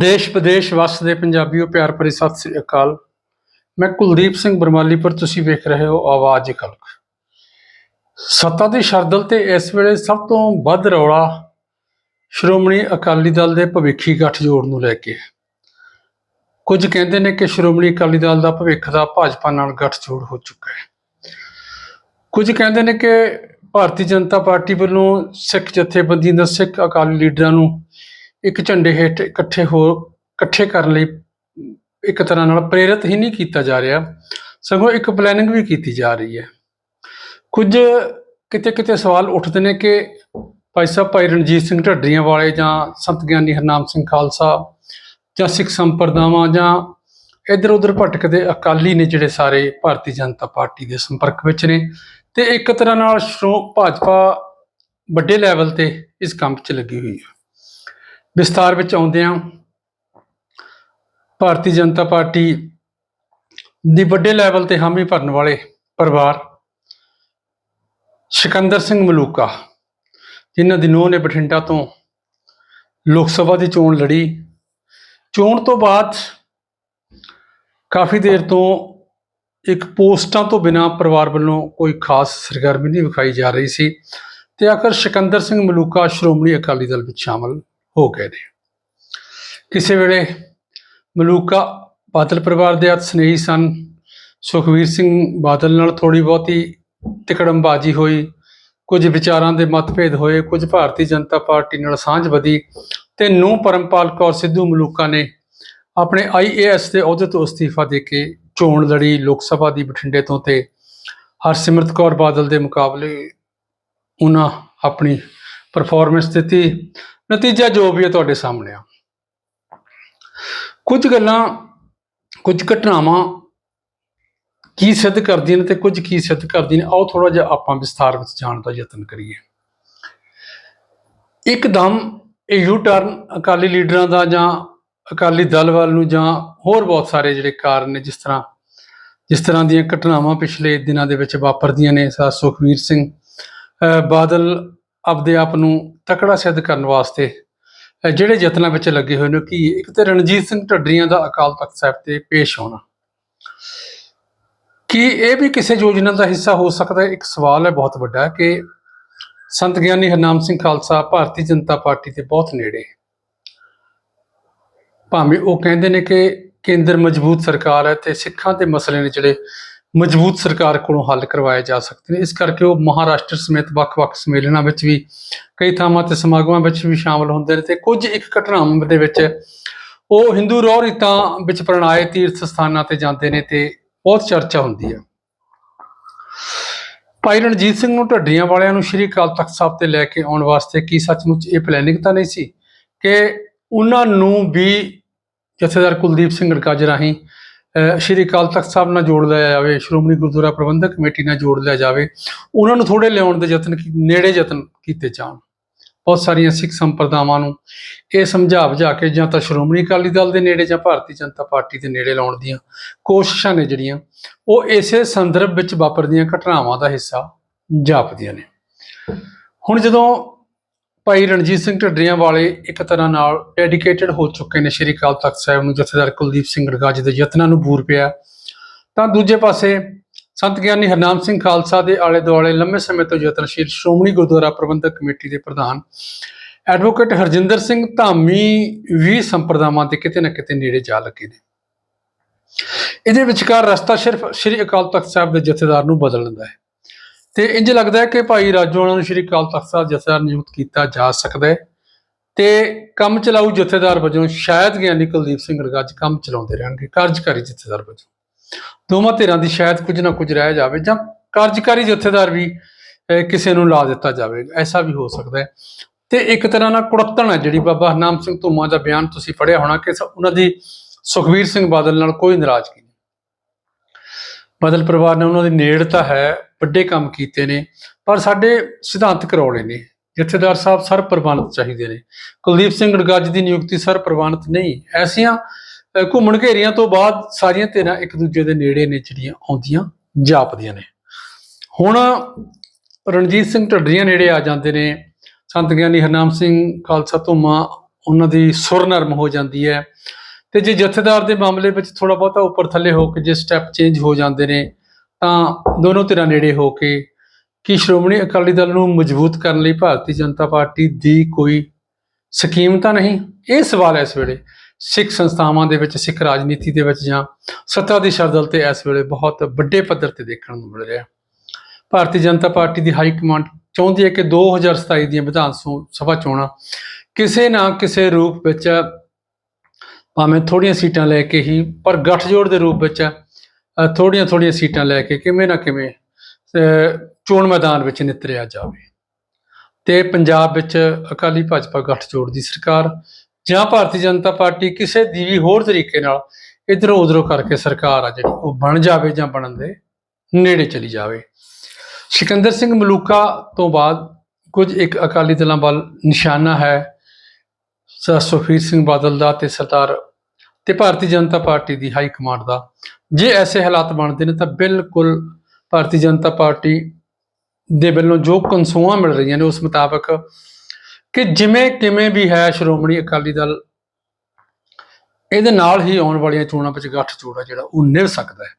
ਦੇਸ਼ ਵਿਦੇਸ਼ ਵਸਦੇ ਪੰਜਾਬੀਓ, ਪਿਆਰ ਭਰੀ ਸਤਿ ਸ੍ਰੀ ਅਕਾਲ। ਮੈਂ ਕੁਲਦੀਪ ਸਿੰਘ ਬਰਮਾਲੀਪੁਰ ਤੁਸੀਂ ਵੇਖ ਰਹੇ ਹੋ ਆਵਾਜ਼ ਕਲਕ। ਸੱਤਾ ਦੀ ਸ਼ਰਦਲ ਤੇ ਇਸ ਵੇਲੇ ਸਭ ਤੋਂ ਵੱਧ ਰੌਲਾ ਸ਼੍ਰੋਮਣੀ ਅਕਾਲੀ ਦਲ ਦੇ ਭਵਿੱਖੀ ਗੱਠਜੋੜ ਨੂੰ ਲੈ ਕੇ। ਹੈ। ਕੁਝ ਕਹਿੰਦੇ ਨੇ ਕਿ ਸ਼੍ਰੋਮਣੀ ਅਕਾਲੀ ਦਲ ਦਾ ਭਵਿੱਖ ਦਾ ਭਾਜਪਾ ਨਾਲ ਗੱਠਜੋੜ ਹੋ ਚੁੱਕਾ ਹੈ। ਕੁਝ ਕਹਿੰਦੇ ਨੇ ਕਿ ਭਾਰਤੀ ਜਨਤਾ ਪਾਰਟੀ ਵੱਲੋਂ ਸਿੱਖ ਜਥੇਬੰਦੀਆਂ ਦਾ ਸਿੱਖ ਅਕਾਲੀ ਲੀਡਰਾਂ ਨੂੰ ਇੱਕ ਝੰਡੇ ਹੇਠ ਇਕੱਠੇ ਹੋ, ਇਕੱਠੇ ਕਰਨ ਲਈ ਇੱਕ ਤਰ੍ਹਾਂ ਨਾਲ ਪ੍ਰੇਰਿਤ ਹੀ ਨਹੀਂ ਕੀਤਾ ਜਾ ਰਿਹਾ। ਸਗੋਂ ਇੱਕ ਪਲੈਨਿੰਗ ਵੀ ਕੀਤੀ ਜਾ ਰਹੀ ਹੈ। ਕੁਝ ਕਿਤੇ ਕਿਤੇ ਸਵਾਲ ਉੱਠਦੇ ਨੇ ਕਿ ਭਾਈ ਸਾਹਿਬ, ਭਾਈ ਰਣਜੀਤ ਸਿੰਘ ਢੱਡਰੀਆਂ ਵਾਲੇ ਜਾਂ ਸੰਤ ਗਿਆਨੀ ਹਰਨਾਮ ਸਿੰਘ ਖਾਲਸਾ ਜਾਂ ਸਿੱਖ ਸੰਪਰਦਾਵਾਂ ਜਾਂ ਇੱਧਰ ਉੱਧਰ ਭਟਕਦੇ ਅਕਾਲੀ ਨੇ ਜਿਹੜੇ ਸਾਰੇ ਭਾਰਤੀ ਜਨਤਾ ਪਾਰਟੀ ਦੇ ਸੰਪਰਕ ਵਿੱਚ ਨੇ ਤੇ ਇੱਕ ਤਰ੍ਹਾਂ ਨਾਲ ਸ਼੍ਰੋ ਭਾਜਪਾ ਵੱਡੇ ਲੈਵਲ ਤੇ ਇਸ ਕੰਮ 'ਚ ਲੱਗੀ ਹੋਈ ਹੈ। ਵਿਸਤਾਰ ਵਿੱਚ ਆਉਂਦਿਆਂ ਭਾਰਤੀ ਜਨਤਾ ਪਾਰਟੀ ਦੀ ਵੱਡੇ ਲੈਵਲ ਤੇ ਹਾਮੀ ਭਰਨ ਵਾਲੇ ਪਰਿਵਾਰ ਸਿਕੰਦਰ ਸਿੰਘ ਮਲੂਕਾ, ਜਿਨ੍ਹਾਂ ਦੀ ਨੂੰਹ ਨੇ ਬਠਿੰਡਾ ਤੋਂ ਲੋਕ ਸਭਾ ਦੀ ਚੋਣ ਲੜੀ। ਚੋਣ ਤੋਂ ਬਾਅਦ ਕਾਫੀ ਦੇਰ ਤੋਂ ਇੱਕ ਪੋਸਟਾਂ ਤੋਂ ਬਿਨਾ ਪਰਿਵਾਰ ਵੱਲੋਂ ਕੋਈ ਖਾਸ ਸਰਗਰਮੀ ਨਹੀਂ ਵਿਖਾਈ ਜਾ ਰਹੀ ਸੀ ਤੇ ਆਖਰ ਸਿਕੰਦਰ ਸਿੰਘ ਮਲੂਕਾ, ਸ਼੍ਰੋਮਣੀ ਅਕਾਲੀ ਦਲ ਵਿੱਚ ਸ਼ਾਮਲ। ਹੋ ਗਏ ਨੇ। ਕਿਸੇ ਵੇਲੇ ਮਲੂਕਾ ਬਾਦਲ ਪਰਿਵਾਰ ਦੇ ਹੱਥ ਸਨੇਹੀ ਸਨ। ਸੁਖਵੀਰ ਸਿੰਘ ਬਾਦਲ ਨਾਲ ਥੋੜੀ ਬਹੁਤੀ ਤਿਕੜਮਬਾਜ਼ੀ ਹੋਈ। ਕੁਝ ਵਿਚਾਰਾਂ ਦੇ ਮਤਭੇਦ ਹੋਏ, ਕੁਝ ਭਾਰਤੀ ਜਨਤਾ ਪਾਰਟੀ ਨਾਲ ਸਾਂਝ ਵਧੀ ਤੇ ਨੂੰ ਪਰਮਪਾਲ ਕੌਰ ਸਿੱਧੂ ਮਲੂਕਾ ਨੇ ਆਪਣੇ ਆਈਏਐਸ ਦੇ ਅਹੁਦੇ ਤੋਂ ਅਸਤੀਫਾ ਦੇ ਕੇ ਚੋਣ ਲੜੀ ਲੋਕ ਸਭਾ ਦੀ ਬਠਿੰਡੇ ਤੋਂ ਤੇ ਹਰਸਿਮਰਤ ਕੌਰ ਬਾਦਲ ਦੇ ਮੁਕਾਬਲੇ ਉਹਨਾਂ ਆਪਣੀ ਪਰਫਾਰਮੈਂਸ ਦਿੱਤੀ। ਨਤੀਜਾ ਜੋ ਵੀ ਹੈ ਤੁਹਾਡੇ ਸਾਹਮਣੇ ਆ। ਕੁਝ ਗੱਲਾਂ, ਕੁਝ ਘਟਨਾਵਾਂ ਕੀ ਸਿੱਧ ਕਰਦੀਆਂ ਨੇ ਤੇ ਕੁਝ ਕੀ ਸਿੱਧ ਕਰਦੀਆਂ ਨੇ, ਆਓ ਥੋੜਾ ਜਿਹਾ ਆਪਾਂ ਵਿਸਥਾਰ ਵਿੱਚ ਜਾਣ ਦਾ ਯਤਨ ਕਰੀਏ। ਇੱਕਦਮ ਇਹ ਯੂ ਟਰਨ ਅਕਾਲੀ ਲੀਡਰਾਂ ਦਾ ਜਾਂ ਅਕਾਲੀ ਦਲ ਵੱਲ ਨੂੰ ਜਾਂ ਹੋਰ ਬਹੁਤ ਸਾਰੇ ਜਿਹੜੇ ਕਾਰਨ ਨੇ ਜਿਸ ਤਰ੍ਹਾਂ ਜਿਸ ਤਰ੍ਹਾਂ ਦੀਆਂ ਘਟਨਾਵਾਂ ਪਿਛਲੇ ਦਿਨਾਂ ਦੇ ਵਿੱਚ ਵਾਪਰਦੀਆਂ ਨੇ, ਸਾ ਸੁਖਵੀਰ ਸਿੰਘ, ਅਹ ਬਾਦਲ ਆਪਦੇ ਆਪ ਨੂੰ ਤਕੜਾ ਸਿੱਧ ਕਰਨ ਵਾਸਤੇ ਜਿਹੜੇ ਯਤਨਾਂ ਵਿੱਚ ਲੱਗੇ ਹੋਏ ਨੇ ਕਿ ਇੱਕ ਤੇ ਰਣਜੀਤ ਸਿੰਘ ਢੱਡਰੀਆਂ ਦਾ ਅਕਾਲ ਤਖਤ ਸਾਹਿਬ ਤੇ ਪੇਸ਼ ਹੋਣਾ। ਕੀ ਇਹ ਵੀ ਕਿਸੇ ਯੋਜਨਾ ਦਾ ਹਿੱਸਾ ਹੋ ਸਕਦਾ? ਹੈ ਇੱਕ ਸਵਾਲ ਹੈ ਬਹੁਤ ਵੱਡਾ ਕਿ ਸੰਤ ਗਿਆਨੀ ਹਰਨਾਮ ਸਿੰਘ ਖਾਲਸਾ ਭਾਰਤੀ ਜਨਤਾ ਪਾਰਟੀ ਦੇ ਬਹੁਤ ਨੇੜੇ ਭਾਵੇਂ ਉਹ ਕਹਿੰਦੇ ਨੇ ਕਿ ਕੇਂਦਰ ਮਜ਼ਬੂਤ ਸਰਕਾਰ ਹੈ ਤੇ ਸਿੱਖਾਂ ਦੇ ਮਸਲੇ ਨੇ ਜਿਹੜੇ ਮਜ਼ਬੂਤ ਸਰਕਾਰ ਕੋਲੋਂ ਹੱਲ ਕਰਵਾਏ ਜਾ ਸਕਦੇ ਨੇ। ਇਸ ਕਰਕੇ ਉਹ ਮਹਾਰਾਸ਼ਟਰ ਸਮੇਤ ਵੱਖ-ਵੱਖ ਸੰਮੇਲਨਾਂ ਵਿੱਚ ਵੀ, ਕਈ ਥਾਵਾਂ ਤੇ ਸਮਾਗਮਾਂ ਵਿੱਚ ਵੀ ਸ਼ਾਮਲ ਹੁੰਦੇ ਨੇ ਤੇ ਕੁਝ ਇੱਕ ਘਟਨਾਵਾਂ ਦੇ ਵਿੱਚ ਉਹ ਹਿੰਦੂ ਰੋਹ ਰੀਤਾਂ ਵਿੱਚ ਪ੍ਰਣਾਏ ਤੀਰਥ ਸਥਾਨਾਂ ਤੇ ਜਾਂਦੇ ਨੇ ਤੇ ਬਹੁਤ ਚਰਚਾ ਹੁੰਦੀ ਹੈ। ਭਾਈ ਰਣਜੀਤ ਸਿੰਘ ਨੂੰ ਢੱਡੀਆਂ ਵਾਲਿਆਂ ਨੂੰ ਸ਼੍ਰੀ ਅਕਾਲ ਤਖਤ ਸਾਹਿਬ ਤੇ ਲੈ ਕੇ ਆਉਣ ਵਾਸਤੇ ਕੀ ਸੱਚਮੁੱਚ ਇਹ ਪਲੈਨਿੰਗ ਤਾਂ ਨਹੀਂ ਸੀ ਕਿ ਉਹਨਾਂ ਨੂੰ ਵੀ ਜਥੇਦਾਰ ਕੁਲਦੀਪ ਸਿੰਘ ਗੜਕਾਜ ਰਾਹੀਂ ਸ਼੍ਰੀ ਅਕਾਲ ਤਖਤ ਸਾਹਿਬ ਨਾਲ ਜੋੜ ਲਿਆ ਜਾਵੇ, ਸ਼੍ਰੋਮਣੀ ਗੁਰਦੁਆਰਾ ਪ੍ਰਬੰਧਕ ਕਮੇਟੀ ਨਾਲ ਜੋੜ ਲਿਆ ਜਾਵੇ, ਉਹਨਾਂ ਨੂੰ ਥੋੜੇ ਲਿਆਉਣ ਦੇ ਯਤਨ ਨੇੜੇ ਯਤਨ ਕੀਤੇ ਜਾਣ। ਬਹੁਤ ਸਾਰੀਆਂ ਸਿੱਖ ਸੰਪਰਦਾਵਾਂ ਨੂੰ ਇਹ ਸਮਝਾ ਬੁਝਾ ਕੇ ਜਾਂ ਤਾਂ ਸ਼੍ਰੋਮਣੀ ਅਕਾਲੀ ਦਲ ਦੇ ਨੇੜੇ ਜਾਂ ਭਾਰਤੀ ਜਨਤਾ ਪਾਰਟੀ ਦੇ ਨੇੜੇ ਲਾਉਣ ਦੀਆਂ ਕੋਸ਼ਿਸ਼ਾਂ ਨੇ ਜਿਹੜੀਆਂ, ਉਹ ਇਸੇ ਸੰਦਰਭ ਵਿੱਚ ਵਾਪਰਦੀਆਂ ਘਟਨਾਵਾਂ ਦਾ ਹਿੱਸਾ ਜਾਪਦੀਆਂ ਨੇ। ਹੁਣ ਜਦੋਂ ਭਾਈ ਰਣਜੀਤ ਸਿੰਘ ਢੱਡਰੀਆਂ ਵਾਲੇ ਇੱਕ ਤਰ੍ਹਾਂ ਨਾਲ ਡੈਡੀਕੇਟਿਡ ਹੋ ਚੁੱਕੇ ਨੇ ਸ਼੍ਰੀ ਅਕਾਲ ਤਖਤ ਸਾਹਿਬ ਨੂੰ, ਜਥੇਦਾਰ ਕੁਲਦੀਪ ਸਿੰਘ ਗੜਗਾ ਜੀ ਦੇ ਯਤਨਾਂ ਨੂੰ ਬੂਰ ਪਿਆ। ਤਾਂ ਦੂਜੇ ਪਾਸੇ ਸੰਤ ਗਿਆਨੀ ਹਰਨਾਮ ਸਿੰਘ ਖਾਲਸਾ ਦੇ ਆਲੇ ਦੁਆਲੇ ਲੰਮੇ ਸਮੇਂ ਤੋਂ ਯਤਨਸ਼ੀਲ ਸ਼੍ਰੋਮਣੀ ਗੁਰਦੁਆਰਾ ਪ੍ਰਬੰਧਕ ਕਮੇਟੀ ਦੇ ਪ੍ਰਧਾਨ, ਐਡਵੋਕੇਟ ਹਰਜਿੰਦਰ ਸਿੰਘ ਧਾਮੀ ਵੀ ਸੰਪਰਦਾਵਾਂ ਦੇ ਕਿਤੇ ਨਾ ਕਿਤੇ ਨੇੜੇ ਜਾ ਲੱਗੇ ਨੇ। ਇਹਦੇ ਵਿਚਕਾਰ ਰਸਤਾ ਸਿਰਫ ਸ਼੍ਰੀ ਅਕਾਲ ਤਖਤ ਸਾਹਿਬ ਦੇ ਜਥੇਦਾਰ ਨੂੰ ਬਦਲਣ ਦਾ ਹੈ। ਤੇ ਇੰਜ ਲੱਗਦਾ ਹੈ ਕਿ ਭਾਈ ਰਾਜੋਆਣਾ ਨੂੰ ਸ਼੍ਰੀ ਅਕਾਲ ਤਖਤ ਸਾਹਿਬ ਜਥੇਦਾਰ ਨਿਯੁਕਤ ਕੀਤਾ ਜਾ ਸਕਦਾ ਹੈ ਤੇ ਕੰਮ ਚਲਾਊ ਜਥੇਦਾਰ ਵਜੋਂ ਸ਼ਾਇਦ ਗਿਆਨੀ ਕੁਲਦੀਪ ਸਿੰਘ ਰਗਾਜ ਕੰਮ ਚਲਾਉਂਦੇ ਰਹਿਣਗੇ, ਕਾਰਜਕਾਰੀ ਜਥੇਦਾਰ ਵਜੋਂ। ਦੋਵਾਂ ਧਿਰਾਂ ਦੀ ਸ਼ਾਇਦ ਕੁਝ ਨਾ ਕੁਝ ਰਹਿ ਜਾਵੇ ਜਾਂ ਕਾਰਜਕਾਰੀ ਜਥੇਦਾਰ ਵੀ ਕਿਸੇ ਨੂੰ ਲਾ ਦਿੱਤਾ ਜਾਵੇ, ਐਸਾ ਵੀ ਹੋ ਸਕਦਾ ਹੈ। ਤੇ ਇੱਕ ਤਰ੍ਹਾਂ ਨਾਲ ਕੁੜੱਤਣ ਹੈ ਜਿਹੜੀ ਬਾਬਾ ਹਰਨਾਮ ਸਿੰਘ ਧੂਮਾ ਦਾ ਬਿਆਨ ਤੁਸੀਂ ਪੜ੍ਹਿਆ ਹੋਣਾ ਕਿ ਉਹਨਾਂ ਦੀ ਸੁਖਵੀਰ ਸਿੰਘ ਬਾਦਲ ਨਾਲ ਕੋਈ ਨਾਰਾਜ਼ਗੀ ਨਹੀਂ ਬਾਦਲ ਪਰਿਵਾਰ ਨੇ ਉਹਨਾਂ ਦੀ ਨੇੜਤਾ ਹੈ, ਵੱਡੇ ਕੰਮ ਕੀਤੇ ਨੇ, ਪਰ ਸਾਡੇ ਸਿਧਾਂਤ ਕਰੌਲੇ ਨੇ, ਜਥੇਦਾਰ ਸਾਹਿਬ ਸਰ ਪ੍ਰਵਾਨਿਤ ਚਾਹੀਦੇ ਨੇ। ਕੁਲਦੀਪ ਸਿੰਘ ਗੜਗੱਜ ਦੀ ਨਿਯੁਕਤੀ ਸਰ ਪ੍ਰਵਾਨਿਤ ਨਹੀਂ, ਐਸੀਆਂ ਘੁੰਮਣ ਘੇਰੀਆਂ ਤੋਂ ਬਾਅਦ ਸਾਰੀਆਂ ਧਿਰਾਂ ਇੱਕ ਦੂਜੇ ਦੇ ਨੇੜੇ ਨੇ ਜਿਹੜੀਆਂ ਆਉਂਦੀਆਂ ਜਾਪਦੀਆਂ ਨੇ। ਹੁਣ ਰਣਜੀਤ ਸਿੰਘ ਢੱਡਰੀਆਂ ਨੇੜੇ ਆ ਜਾਂਦੇ ਨੇ, ਸੰਤ ਗਿਆਨੀ ਹਰਨਾਮ ਸਿੰਘ ਖਾਲਸਾ ਧੂਮਾ ਉਹਨਾਂ ਦੀ ਸੁਰ ਨਰਮ ਹੋ ਜਾਂਦੀ ਹੈ। ਤੇ ਜੇ ਜਥੇਦਾਰ ਦੇ ਮਾਮਲੇ ਵਿੱਚ ਥੋੜਾ ਬਹੁਤਾ ਉੱਪਰ ਥੱਲੇ ਹੋ ਕੇ ਜੇ ਸਟੈਪ ਚੇਂਜ ਹੋ ਜਾਂਦੇ ਨੇ, ਤਾਂ ਦੋਨੋਂ ਧਿਰਾਂ ਨੇੜੇ ਹੋ ਕੇ ਕਿ ਸ਼੍ਰੋਮਣੀ ਅਕਾਲੀ ਦਲ ਨੂੰ ਮਜ਼ਬੂਤ ਕਰਨ ਲਈ ਭਾਰਤੀ ਜਨਤਾ ਪਾਰਟੀ ਦੀ ਕੋਈ ਸਕੀਮ ਤਾਂ ਨਹੀਂ? ਇਹ ਸਵਾਲ ਇਸ ਵੇਲੇ। ਸਿੱਖ ਸੰਸਥਾਵਾਂ ਦੇ ਵਿੱਚ, ਸਿੱਖ ਰਾਜਨੀਤੀ ਦੇ ਵਿੱਚ ਜਾਂ ਸੱਤਾ ਦੀ ਸਰਦਲ ਤੇ ਇਸ ਵੇਲੇ ਬਹੁਤ ਵੱਡੇ ਪੱਧਰ ਤੇ ਦੇਖਣ ਨੂੰ ਮਿਲ ਰਿਹਾ। ਭਾਰਤੀ ਜਨਤਾ ਪਾਰਟੀ ਦੀ ਹਾਈ ਕਮਾਂਡ ਚਾਹੁੰਦੀ ਹੈ ਕਿ 2027 ਦੀਆਂ ਵਿਧਾਨ ਸੌ- ਸਭਾ ਚੋਣਾਂ ਕਿਸੇ ਨਾ ਕਿਸੇ ਰੂਪ ਵਿੱਚ ਭਾਵੇਂ ਥੋੜੀਆਂ ਸੀਟਾਂ ਲੈ ਕੇ ਹੀ, ਪਰ ਗੱਠਜੋੜ ਦੇ ਰੂਪ ਵਿੱਚ ਥੋੜੀਆਂ ਥੋੜੀਆਂ ਸੀਟਾਂ ਲੈ ਕੇ ਕਿਵੇਂ ਨਾ ਕਿਵੇਂ ਚੋਣ ਮੈਦਾਨ ਵਿੱਚ ਨਿਤਰਿਆ ਜਾਵੇ। ਤੇ ਪੰਜਾਬ ਵਿੱਚ ਅਕਾਲੀ ਭਾਜਪਾ ਗੱਠਜੋੜ ਦੀ ਸਰਕਾਰ ਜਾਂ ਭਾਰਤੀ ਜਨਤਾ ਪਾਰਟੀ ਕਿਸੇ ਦੀ ਵੀ ਹੋਰ ਤਰੀਕੇ ਨਾਲ ਇਧਰੋਂ ਉਧਰੋਂ ਕਰਕੇ ਸਰਕਾਰ ਆ ਜਿਹੜੀ, ਉਹ ਬਣ ਜਾਵੇ ਜਾਂ ਬਣਨ ਦੇ ਨੇੜੇ ਚਲੀ ਜਾਵੇ। ਸਿਕੰਦਰ ਸਿੰਘ ਮਲੂਕਾ ਤੋਂ ਬਾਅਦ ਕੁਝ ਇੱਕ ਅਕਾਲੀ ਦਲਾਂ ਵੱਲ ਨਿਸ਼ਾਨਾ ਹੈ, ਸਰ ਸੁਖਬੀਰ ਸਿੰਘ ਬਾਦਲ ਦਾ ਤੇ ਸਰਦਾਰ ਤੇ ਭਾਰਤੀ ਜਨਤਾ ਪਾਰਟੀ ਦੀ ਹਾਈ ਕਮਾਂਡ ਦਾ। ਜੇ ਐਸੇ ਹਾਲਾਤ ਬਣਦੇ ਨੇ ਤਾਂ ਬਿਲਕੁਲ ਭਾਰਤੀ ਜਨਤਾ ਪਾਰਟੀ ਦੇ ਵੱਲੋਂ ਜੋ ਕਨਸੂਆਂ ਮਿਲ ਰਹੀਆਂ ਨੇ ਉਸ ਮੁਤਾਬਕ ਕਿ ਜਿਵੇਂ ਕਿਵੇਂ ਵੀ ਹੈ ਸ਼੍ਰੋਮਣੀ ਅਕਾਲੀ ਦਲ, ਇਹਦੇ ਨਾਲ ਹੀ ਆਉਣ ਵਾਲੀਆਂ ਚੋਣਾਂ ਵਿੱਚ ਗੱਠ ਜੋੜਾ ਜਿਹੜਾ ਉਹ ਨਿਭ ਸਕਦਾ ਹੈ।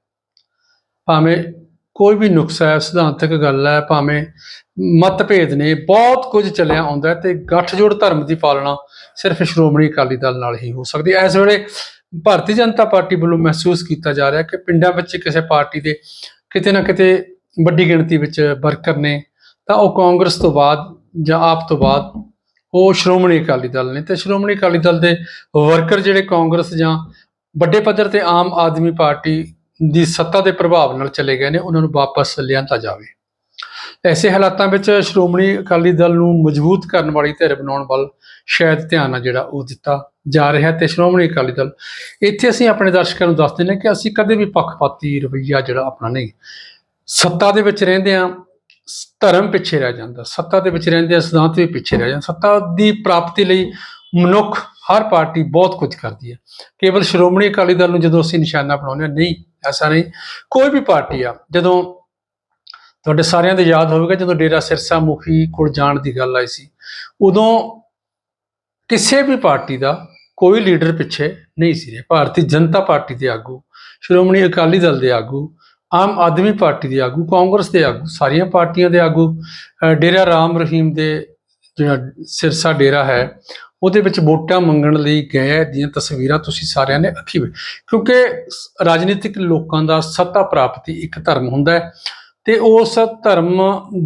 ਭਾਵੇਂ ਕੋਈ ਵੀ ਨੁਕਸਾ ਹੈ, ਸਿਧਾਂਤਕ ਗੱਲ ਹੈ, ਭਾਵੇਂ ਮਤਭੇਦ ਨੇ, ਬਹੁਤ ਕੁਝ ਚੱਲਿਆ ਆਉਂਦਾ ਹੈ ਤੇ ਗੱਠਜੋੜ ਧਰਮ ਦੀ ਪਾਲਣਾ ਸਿਰਫ ਸ਼੍ਰੋਮਣੀ ਅਕਾਲੀ ਦਲ ਨਾਲ ਹੀ ਹੋ ਸਕਦੀ ਹੈ। ਇਸ ਵੇਲੇ ਭਾਰਤੀ ਜਨਤਾ ਪਾਰਟੀ ਵੱਲੋਂ ਮਹਿਸੂਸ ਕੀਤਾ ਜਾ ਰਿਹਾ ਕਿ ਪਿੰਡਾਂ ਵਿੱਚ ਕਿਸੇ ਪਾਰਟੀ ਦੇ ਕਿਤੇ ਨਾ ਕਿਤੇ ਵੱਡੀ ਗਿਣਤੀ ਵਿੱਚ ਵਰਕਰ ਨੇ, ਤਾਂ ਉਹ ਕਾਂਗਰਸ ਤੋਂ ਬਾਅਦ ਜਾਂ ਆਪ ਤੋਂ ਬਾਅਦ ਉਹ ਸ਼੍ਰੋਮਣੀ ਅਕਾਲੀ ਦਲ ਨੇ। ਤੇ ਸ਼੍ਰੋਮਣੀ ਅਕਾਲੀ ਦਲ ਦੇ ਵਰਕਰ ਜਿਹੜੇ ਕਾਂਗਰਸ ਜਾਂ ਵੱਡੇ ਪੱਧਰ ਤੇ ਆਮ ਆਦਮੀ ਪਾਰਟੀ ਦੀ ਸੱਤਾ ਦੇ ਪ੍ਰਭਾਵ ਨਾਲ ਚਲੇ ਗਏ ਨੇ, ਉਹਨਾਂ ਨੂੰ ਵਾਪਸ ਲਿਆਂਦਾ ਜਾਵੇ। ਐਸੇ ਹਾਲਾਤਾਂ ਵਿੱਚ ਸ਼੍ਰੋਮਣੀ ਅਕਾਲੀ ਦਲ ਨੂੰ ਮਜ਼ਬੂਤ ਕਰਨ ਵਾਲੀ ਧਿਰ ਬਣਾਉਣ ਵੱਲ ਸ਼ਾਇਦ ਧਿਆਨ ਆ ਜਿਹੜਾ ਉਹ ਦਿੱਤਾ। ਜਾ ਰਿਹਾ ਤੇ ਸ਼੍ਰੋਮਣੀ ਅਕਾਲੀ ਦਲ। ਇੱਥੇ ਅਸੀਂ ਆਪਣੇ ਦਰਸ਼ਕਾਂ ਨੂੰ ਦੱਸਦੇ ਨੇ ਕਿ ਅਸੀਂ ਕਦੇ ਵੀ ਪੱਖਪਾਤੀ ਰਵੱਈਆ ਜਿਹੜਾ ਆਪਣਾ ਨਹੀਂ। ਸੱਤਾ ਦੇ ਵਿੱਚ ਰਹਿੰਦੇ ਆ ਧਰਮ ਪਿੱਛੇ ਰਹਿ ਜਾਂਦਾ। ਸੱਤਾ ਦੇ ਵਿੱਚ ਰਹਿੰਦੇ ਆ ਸਿਧਾਂਤ ਵੀ ਪਿੱਛੇ ਰਹਿ ਜਾਂਦਾ। ਸੱਤਾ ਦੀ ਪ੍ਰਾਪਤੀ ਲਈ ਮਨੁੱਖ, ਹਰ ਪਾਰਟੀ ਬਹੁਤ ਕੁਝ ਕਰਦੀ ਹੈ। ਕੇਵਲ ਸ਼੍ਰੋਮਣੀ ਅਕਾਲੀ ਦਲ ਨੂੰ ਜਦੋਂ ਅਸੀਂ ਨਿਸ਼ਾਨਾ ਬਣਾਉਂਦੇ ਹਾਂ, ਨਹੀਂ, ਐਸਾ ਨਹੀਂ। ਕੋਈ ਵੀ ਪਾਰਟੀ ਆ, ਜਦੋਂ ਤੁਹਾਡੇ ਸਾਰਿਆਂ ਦੇ ਯਾਦ ਹੋਵੇਗਾ, ਜਦੋਂ ਡੇਰਾ ਸਿਰਸਾ ਮੁਖੀ ਕੋਲ ਜਾਣ ਦੀ ਗੱਲ ਆਈ ਸੀ, ਉਦੋਂ ਕਿਸੇ ਵੀ ਪਾਰਟੀ ਦਾ ਕੋਈ ਲੀਡਰ ਪਿੱਛੇ ਨਹੀਂ ਸੀ ਰਿਹਾ। ਭਾਰਤੀ ਜਨਤਾ ਪਾਰਟੀ ਦੇ ਆਗੂ, ਸ਼੍ਰੋਮਣੀ ਅਕਾਲੀ ਦਲ ਦੇ ਆਗੂ, ਆਮ ਆਦਮੀ ਪਾਰਟੀ ਦੇ ਆਗੂ, ਕਾਂਗਰਸ ਦੇ ਆਗੂ, ਸਾਰੀਆਂ ਪਾਰਟੀਆਂ ਦੇ ਆਗੂ ਡੇਰਾ ਰਾਮ ਰਹੀਮ ਦੇ ਜਿਹੜਾ ਸਿਰਸਾ ਡੇਰਾ ਹੈ, ਉਹਦੇ ਵਿੱਚ ਵੋਟਾਂ ਮੰਗਣ ਲਈ ਗਏ ਦੀਆਂ ਤਸਵੀਰਾਂ ਤੁਸੀਂ ਸਾਰਿਆਂ ਨੇ ਅੱਖੀ ਵੇ ਕਿਉਂਕਿ ਰਾਜਨੀਤਿਕ ਲੋਕਾਂ ਦਾ ਸੱਤਾ ਪ੍ਰਾਪਤੀ ਇੱਕ ਧਰਮ ਹੁੰਦਾ ਹੈ ਤੇ ਉਸ ਧਰਮ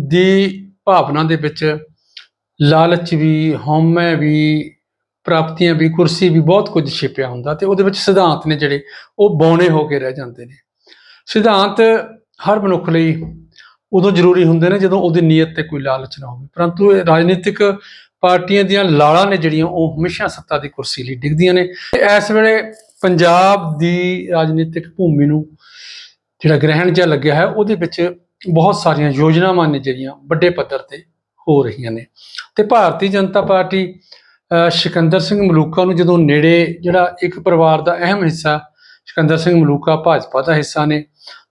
ਦੀ ਭਾਵਨਾ ਦੇ ਵਿੱਚ ਲਾਲਚ ਵੀ, ਹਉਮੈ ਵੀ ਪ੍ਰਾਪਤੀਆਂ ਵੀ, ਕੁਰਸੀ ਵੀ, ਬਹੁਤ ਕੁਝ ਛਿਪਿਆ ਹੁੰਦਾ ਤੇ ਉਹਦੇ ਵਿੱਚ ਸਿਧਾਂਤ ਨੇ ਜਿਹੜੇ, ਉਹ ਬੌਣੇ ਹੋ ਕੇ ਰਹਿ ਜਾਂਦੇ ਨੇ। ਸਿਧਾਂਤ ਹਰ ਮਨੁੱਖ ਲਈ ਉਦੋਂ ਜ਼ਰੂਰੀ ਹੁੰਦੇ ਨੇ ਜਦੋਂ ਉਹਦੀ ਨੀਅਤ ਤੇ ਕੋਈ ਲਾਲਚ ਨਾ ਹੋਵੇ। ਪਰੰਤੂ ਇਹ ਰਾਜਨੀਤਿਕ ਪਾਰਟੀਆਂ ਦੀਆਂ ਲਾਲਾਂ ਨੇ ਜਿਹੜੀਆਂ, ਉਹ ਹਮੇਸ਼ਾ ਸੱਤਾ ਦੀ ਕੁਰਸੀ ਲਈ ਡਿੱਗਦੀਆਂ ਨੇ। ਤੇ ਇਸ ਵੇਲੇ ਪੰਜਾਬ ਦੀ ਰਾਜਨੀਤਿਕ ਭੂਮੀ ਨੂੰ ਜਿਹੜਾ ਗ੍ਰਹਿਣ ਜਿਹਾ ਲੱਗਿਆ ਹੈ, ਉਹਦੇ ਵਿੱਚ ਬਹੁਤ ਸਾਰੀਆਂ ਯੋਜਨਾਵਾਂ ਨੇ ਜਿਹੜੀਆਂ ਵੱਡੇ ਪੱਧਰ ਤੇ ਹੋ ਰਹੀਆਂ ਨੇ। ਤੇ ਭਾਰਤੀ ਜਨਤਾ ਪਾਰਟੀ ਸਿਕੰਦਰ ਸਿੰਘ ਮਲੂਕਾ ਨੂੰ ਜਦੋਂ ਨੇੜੇ ਜਿਹੜਾ ਇੱਕ ਪਰਿਵਾਰ ਦਾ ਅਹਿਮ ਹਿੱਸਾ ਸਿਕੰਦਰ ਸਿੰਘ ਮਲੂਕਾ ਭਾਜਪਾ ਦਾ ਹਿੱਸਾ ਨੇ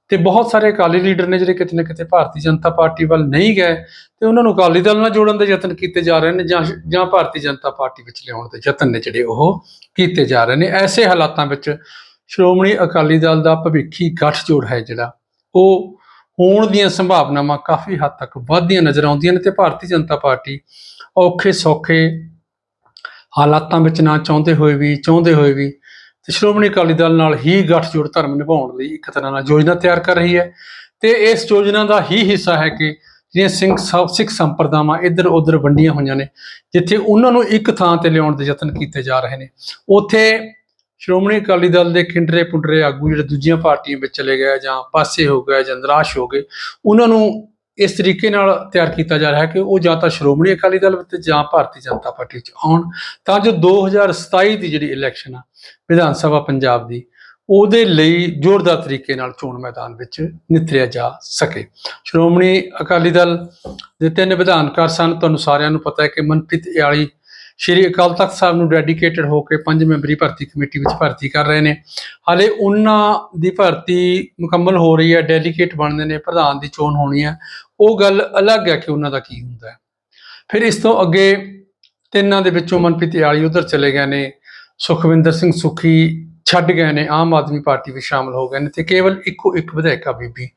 ਤੇ ਬਹੁਤ ਸਾਰੇ ਅਕਾਲੀ ਲੀਡਰ ਨੇ ਜਿਹੜੇ ਕਿਤੇ ਨਾ ਕਿਤੇ ਭਾਰਤੀ ਜਨਤਾ ਪਾਰਟੀ ਵੱਲ ਨਹੀਂ ਗਏ ਤੇ ਉਹਨਾਂ ਨੂੰ ਅਕਾਲੀ ਦਲ ਨਾਲ ਜੋੜਨ ਦੇ ਯਤਨ ਕੀਤੇ ਜਾ ਰਹੇ ਨੇ ਜਾਂ ਜਾਂ ਭਾਰਤੀ ਜਨਤਾ ਪਾਰਟੀ ਵਿੱਚ ਲਿਆਉਣ ਦੇ ਯਤਨ ਨੇ ਜਿਹੜੇ ਉਹ ਕੀਤੇ ਜਾ ਰਹੇ ਨੇ। ਐਸੇ ਹਾਲਾਤਾਂ ਵਿੱਚ ਸ਼੍ਰੋਮਣੀ ਅਕਾਲੀ ਦਲ ਦਾ ਭਵਿੱਖੀ ਗੱਠਜੋੜ ਹੈ ਜਿਹੜਾ, ਉਹ ਹੋਣ ਦੀਆਂ ਸੰਭਾਵਨਾਵਾਂ ਕਾਫੀ ਹੱਦ ਤੱਕ ਵੱਧਦੀਆਂ ਨਜ਼ਰ ਆਉਂਦੀਆਂ ਨੇ ਤੇ ਭਾਰਤੀ ਜਨਤਾ ਪਾਰਟੀ ਔਖੇ ਸੌਖੇ ਹਾਲਾਤਾਂ ਵਿੱਚ ਨਾ ਚਾਹੁੰਦੇ ਹੋਏ ਵੀ, ਚਾਹੁੰਦੇ ਹੋਏ ਵੀ ਤੇ ਸ਼੍ਰੋਮਣੀ ਅਕਾਲੀ ਦਲ ਨਾਲ ਹੀ ਗੱਠਜੋੜ ਧਰਮ ਨਿਭਾਉਣ ਲਈ ਇੱਕ ਤਰ੍ਹਾਂ ਨਾਲ ਯੋਜਨਾ ਤਿਆਰ ਕਰ ਰਹੀ ਹੈ ਤੇ ਇਸ ਯੋਜਨਾ ਦਾ ਹੀ ਹਿੱਸਾ ਹੈ ਕਿ ਜਿਹੜੀਆਂ ਸਿੰਘ ਸਭ, ਸਿੱਖ ਸੰਪਰਦਾਵਾਂ ਇੱਧਰ ਉੱਧਰ ਵੰਡੀਆਂ ਹੋਈਆਂ ਨੇ, ਜਿੱਥੇ ਉਹਨਾਂ ਨੂੰ ਇੱਕ ਥਾਂ ਤੇ ਲਿਆਉਣ ਦੇ ਯਤਨ ਕੀਤੇ ਜਾ ਰਹੇ ਨੇ। ਉੱਥੇ ਸ਼੍ਰੋਮਣੀ ਅਕਾਲੀ ਦਲ ਦੇ ਖਿੰਡਰੇ ਪੁੰਡਰੇ ਆਗੂ ਜਿਹੜੇ ਦੂਜੀਆਂ ਪਾਰਟੀਆਂ ਵਿੱਚ ਚਲੇ ਗਏ ਜਾਂ ਪਾਸੇ ਹੋ ਗਏ ਜਾਂ ਨਿਰਾਸ਼ ਹੋ ਗਏ, ਉਹਨਾਂ ਨੂੰ ਇਸ ਤਰੀਕੇ ਨਾਲ ਤਿਆਰ ਕੀਤਾ ਜਾ ਰਿਹਾ ਹੈ ਕਿ ਉਹ ਜਾਂ ਤਾਂ ਸ਼੍ਰੋਮਣੀ ਅਕਾਲੀ ਦਲ ਵਿੱਚ ਜਾਂ ਭਾਰਤੀ ਜਨਤਾ ਪਾਰਟੀ 'ਚ ਆਉਣ। ਤਾਂ ਜੋ 2027 ਦੀ ਜਿਹੜੀ ਇਲੈਕਸ਼ਨ ਆ ਵਿਧਾਨ ਸਭਾ ਪੰਜਾਬ ਦੀ, ਉਹਦੇ ਲਈ ਜ਼ੋਰਦਾਰ ਤਰੀਕੇ ਨਾਲ ਚੋਣ ਮੈਦਾਨ ਵਿੱਚ ਨਿਤਰਿਆ ਜਾ ਸਕੇ। ਸ਼੍ਰੋਮਣੀ ਅਕਾਲੀ ਦਲ ਦੇ ਤਿੰਨ ਵਿਧਾਨਕਾਰ ਸਨ। ਤੁਹਾਨੂੰ ਸਾਰਿਆਂ ਨੂੰ ਪਤਾ ਹੈ ਕਿ ਮਨਪ੍ਰੀਤ ਇਆਲੀ ਸ਼੍ਰੀ ਅਕਾਲ ਤਖਤ ਸਾਹਿਬ ਨੂੰ ਡੈਡੀਕੇਟਡ ਹੋ ਕੇ ਪੰਜ ਮੈਂਬਰੀ ਭਰਤੀ ਕਮੇਟੀ ਵਿੱਚ ਭਰਤੀ ਕਰ ਰਹੇ ਨੇ। ਹਾਲੇ ਉਹਨਾਂ ਦੀ ਭਰਤੀ ਮੁਕੰਮਲ ਹੋ ਰਹੀ ਹੈ ਡੈਲੀਗੇਟ ਬਣਦੇ ਨੇ, ਪ੍ਰਧਾਨ ਦੀ ਚੋਣ ਹੋਣੀ ਹੈ। ਉਹ ਗੱਲ ਅਲੱਗ ਹੈ ਕਿ ਉਹਨਾਂ ਦਾ ਕੀ ਹੁੰਦਾ ਹੈ। ਫਿਰ ਇਸ ਤੋਂ ਅੱਗੇ ਤਿੰਨਾਂ ਦੇ ਵਿੱਚੋਂ ਮਨਪ੍ਰੀਤ ਆਲੀ ਉਧਰ ਚਲੇ ਗਏ ਨੇ, ਸੁਖਵਿੰਦਰ ਸਿੰਘ ਸੁਖੀ ਛੱਡ ਗਏ ਨੇ, ਆਮ ਆਦਮੀ ਪਾਰਟੀ ਵਿੱਚ ਸ਼ਾਮਲ ਹੋ ਗਏ ਨੇ ਤੇ ਕੇਵਲ ਇੱਕੋ ਇੱਕ ਵਿਧਾਇਕਾ ਬੀਬੀ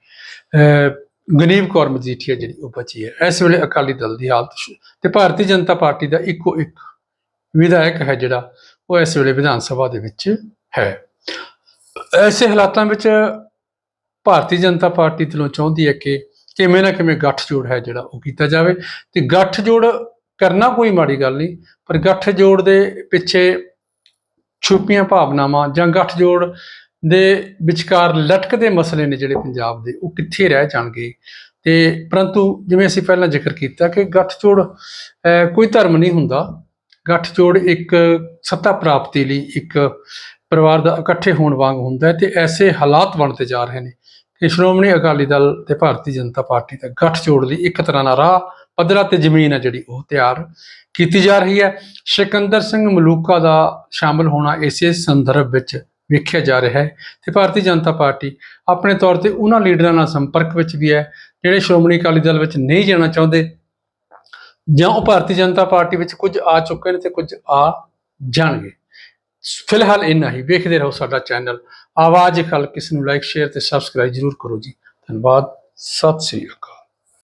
ਅਹ, ਗਨੀਵ ਕੌਰ ਮਜੀਠੀਆ ਜਿਹੜੀ ਉਹ ਬਚੀ ਹੈ। ਇਸ ਵੇਲੇ ਅਕਾਲੀ ਦਲ ਦੀ ਹਾਲਤ ਤੇ ਭਾਰਤੀ ਜਨਤਾ ਪਾਰਟੀ ਦਾ ਇੱਕੋ ਇੱਕ ਵਿਧਾਇਕ ਹੈ ਜਿਹੜਾ ਉਹ ਇਸ ਵੇਲੇ ਵਿਧਾਨ ਸਭਾ ਦੇ ਵਿੱਚ ਹੈ। ਐਸੇ ਹਾਲਾਤਾਂ ਵਿੱਚ ਭਾਰਤੀ ਜਨਤਾ ਪਾਰਟੀ ਦਿਲੋਂ ਚਾਹੁੰਦੀ ਹੈ ਕਿ ਕਿਵੇਂ ਨਾ ਕਿਵੇਂ ਗੱਠਜੋੜ ਹੈ ਜਿਹੜਾ ਉਹ ਕੀਤਾ ਜਾਵੇ। ਤੇ ਗੱਠਜੋੜ ਕਰਨਾ ਕੋਈ ਮਾੜੀ ਗੱਲ ਨਹੀਂ ਪਰ ਗੱਠਜੋੜ ਦੇ ਪਿੱਛੇ ਛੁਪੀਆਂ ਭਾਵਨਾਵਾਂ ਜਾਂ ਗੱਠਜੋੜ ਦੇ ਵਿਚਕਾਰ ਲਟਕਦੇ ਮਸਲੇ ਨੇ ਜਿਹੜੇ ਪੰਜਾਬ ਦੇ, ਉਹ ਕਿੱਥੇ ਰਹਿ ਜਾਣਗੇ? ਤੇ ਪਰੰਤੂ ਜਿਵੇਂ ਅਸੀਂ ਪਹਿਲਾਂ ਜ਼ਿਕਰ ਕੀਤਾ ਕਿ ਗੱਠਜੋੜ ਕੋਈ ਧਰਮ ਨਹੀਂ ਹੁੰਦਾ। ਗੱਠਜੋੜ ਇੱਕ ਸੱਤਾ ਪ੍ਰਾਪਤੀ ਲਈ ਇੱਕ ਪਰਿਵਾਰ ਦਾ ਇਕੱਠੇ ਹੋਣ ਵਾਂਗ ਹੁੰਦਾ ਹੈ ਤੇ ਐਸੇ ਹਾਲਾਤ ਬਣਦੇ ਜਾ ਰਹੇ ਨੇ ਕਿ ਸ਼੍ਰੋਮਣੀ ਅਕਾਲੀ ਦਲ ਤੇ ਭਾਰਤੀ ਜਨਤਾ ਪਾਰਟੀ ਦਾ ਗੱਠਜੋੜ ਲਈ ਇੱਕ ਤਰ੍ਹਾਂ ਨਾਲ ਰਾਹ, ਪੱਧਰਾ ਤੇ ਜ਼ਮੀਨ ਹੈ ਜਿਹੜੀ ਉਹ ਤਿਆਰ ਕੀਤੀ ਜਾ ਰਹੀ ਹੈ। ਸਿਕੰਦਰ ਸਿੰਘ ਮਲੂਕਾ ਦਾ ਸ਼ਾਮਲ ਹੋਣਾ ਇਸੇ ਸੰਦਰਭ ਵਿੱਚ ਵੇਖਿਆ ਜਾ ਰਿਹਾ ਹੈ ਤੇ ਭਾਰਤੀ ਜਨਤਾ ਪਾਰਟੀ ਆਪਣੇ ਤੌਰ ਤੇ ਉਹਨਾਂ ਲੀਡਰਾਂ ਨਾਲ ਸੰਪਰਕ ਵਿੱਚ ਵੀ ਹੈ, ਜਿਹੜੇ ਸ਼੍ਰੋਮਣੀ ਅਕਾਲੀ ਦਲ ਵਿੱਚ ਨਹੀਂ ਜਾਣਾ ਚਾਹੁੰਦੇ ਜਾਂ ਉਹ ਭਾਰਤੀ ਜਨਤਾ ਪਾਰਟੀ ਵਿੱਚ ਕੁਝ ਆ ਚੁੱਕੇ ਨੇ ਤੇ ਕੁਝ ਆ ਜਾਣਗੇ। ਫਿਲਹਾਲ ਇੰਨਾ ਹੀ। ਵੇਖਦੇ ਰਹੋ ਸਾਡਾ ਚੈਨਲ। ਆਵਾਜ਼ ਖਲ ਕਿਸ ਨੂੰ ਲਾਈਕ ਸ਼ੇਅਰ ਤੇ ਸਬਸਕ੍ਰਾਈਬ ਜਰੂਰ ਕਰੋ ਜੀ। ਧੰਨਵਾਦ। ਸਤਿ ਸ੍ਰੀ ਅਕਾਲ।